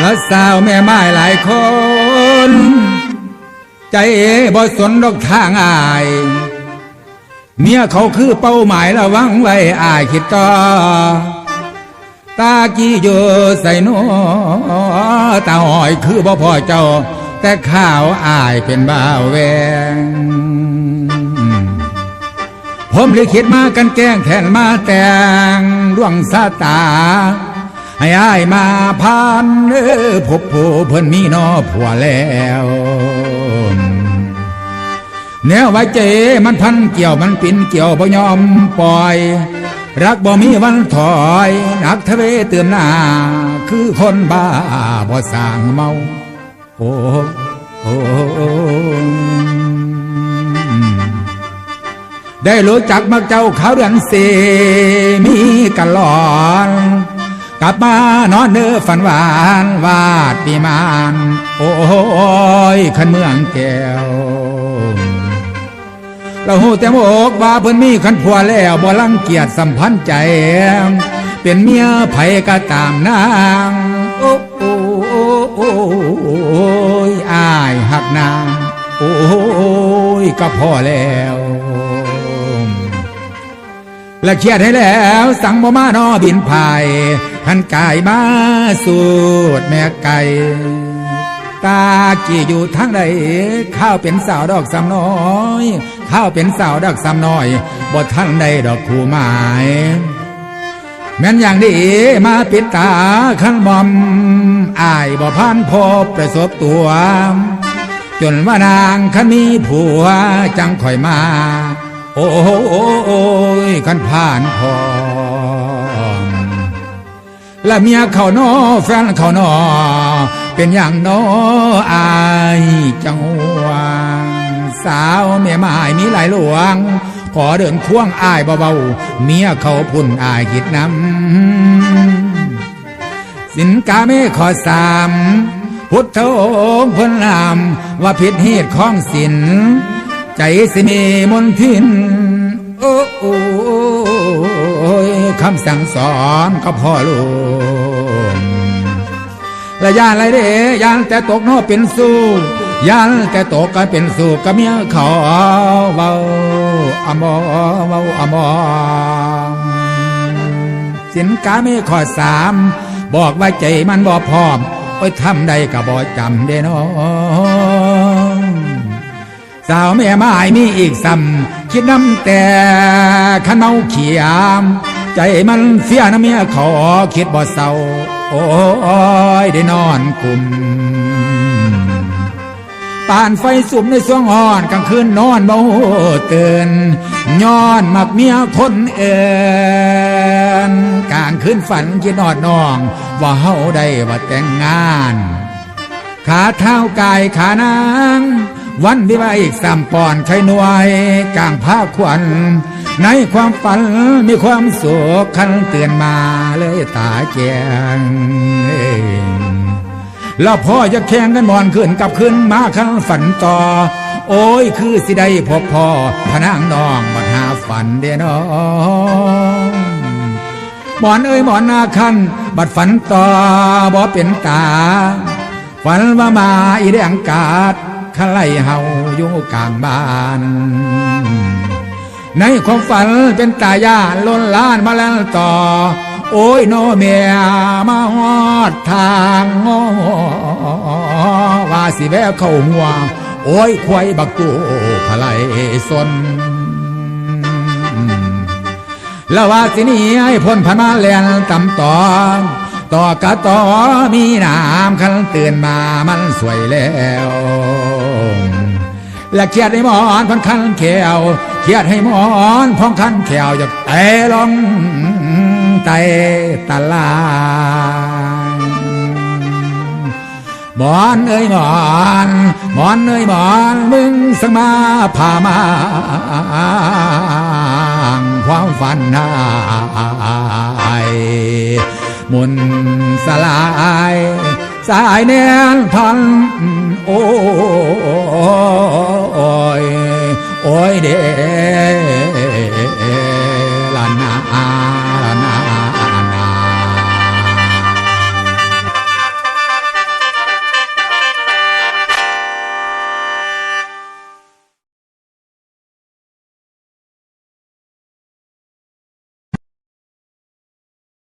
และสาวแม่ไม้หลายคน ใจบ่สนดอกทางอาย เมียเขาคือเป้าหมายระวังไว้อายคิดต่อ ตากี้อยู่ใส่นอตาหอยคือบ่พ่อเจ้า แต่ข้าวอายเป็นบ่าวแวงผมเลยคิดมากันแกล้งแทนมาแต่งดวงสาตา ให้อายมาพานเออพบผู้เพิ่นมีนอผัวแล้วแนวไว้เจมันพันเกี่ยวมันปินเกี่ยวบ่ยอมปล่อย รักบ่มีวันถอยนักทะเวเตือนหน้า คือคนบ้าบ่สร้างเมา โอ้โอ้ได้รู้จักมักเจ้าเขาเดือนเสมีกันหลอน กลับมานอนเนื้อฝันหวานวาดปีมานโอ้ยขันเมืองแก้วเราหูแต่โมกว่าเพิ่นมีขันผัวแล้วบ่ลังเกียจสัมพันธ์ใจ เป็นเมียไผก็ตามนางโอ้โอ้โอ้โอ้โอ้ยอายหักนางโอ้ยก็พอแล้ว และเครียดให้แล้วสั่งบ่มานอบินภายขันกายมาสูดแม่ไก่ตากี่อยู่ทางใดข้าวเป็นสาวดอกสำน้อยข้าวเป็นสาวดอกสำน้อยบ่ทันใดดอกคู่หมายแม่นอย่างดีมาปิดตาขันบอมอายบ่พันพบประสบตัว จนว่านางขันมีผัวจังคอยมา โอ้ยขันผ่านพอและเมียเขานอแฟนเขานอเป็นอย่างนออายจังหวงสาวเมียหมายมีหลายหลวง ขอเดินควงอายเบาๆเมียเขาพุ่นอายคิดนำสินกาเม่ขอสามพุทธองค์เพิ่นนำว่าผิดเหตุของสิน ใจสิมีมนทิน โอ้โอยคำสั่งสอนก็พ่อลูกและยานอะไรเด้ยานแต่ตกนอเป็นสู้ยานแต่ตกก็เป็นสู้กับเมียเขาเบาอมอเบาอมอสินกาไม่ขอสามบอกว่าใจมันบ่พร้อมโอ้ยทำได้ก็บ่จำได้น้อ สาวแม่ไม้มีอีกซ้ำคิดน้ำแต่ขันเมาเขียม ใจมันเสียน้ำเมียขาคิดบ่เศร้า โอ้ยได้นอนกลุ่มปานไฟสุมในสวงอ่อนกลางคืนนอนเบาเตื่นย้อนมักเมียคนเอินกลางคืนฝันคิดนอดนอง ว่าเฮาได้ว่าแต่งงาน ขาเท้ากายขานาง วันที่ว่าอีกสามปอนไข่หน่วยกลางผ้าควันในความฝันมีความสุขคันเตือนมาเลยตาแจงแล้วพ่อจะแข่งกันมอนขึ้นกับขึ้นมาข้างฝันต่อ โอ้ยคือสิได้พบพ่อพนางน้องบัดหาฝันเด้น้องหมอนเอ้ยหมอนนาคันบัดฝันต่อบ่เป็นตาฝันว่ามาอีแดงกาด ขไล่เฮาอยู่กลางบ้านในความฝันเป็นตาย่าล้นล้านมาแล้วต่อ โอ้ยโนเมียมาฮอดทางง้อว่าสิแวะเข้าหัว โอ้ยควายบักตูพะไลสนแล้วว่าสินี้ให้พ้นพันมาแลนตำต่อ ต่อกะต่อมีน้ำคันเตือนมามันสวยแล้วและเครียดให้หมอนพันคันแขวเครียดให้หมอนพองคันแขวอยากแต่ลงไตตะลายหมอนเอ้ยหมอนหมอนเอ้ยหมอนมึงสังมาพามาความฝันหาย มุนสลาย สายแนนพันโอ้ยโอ้ยเดลันา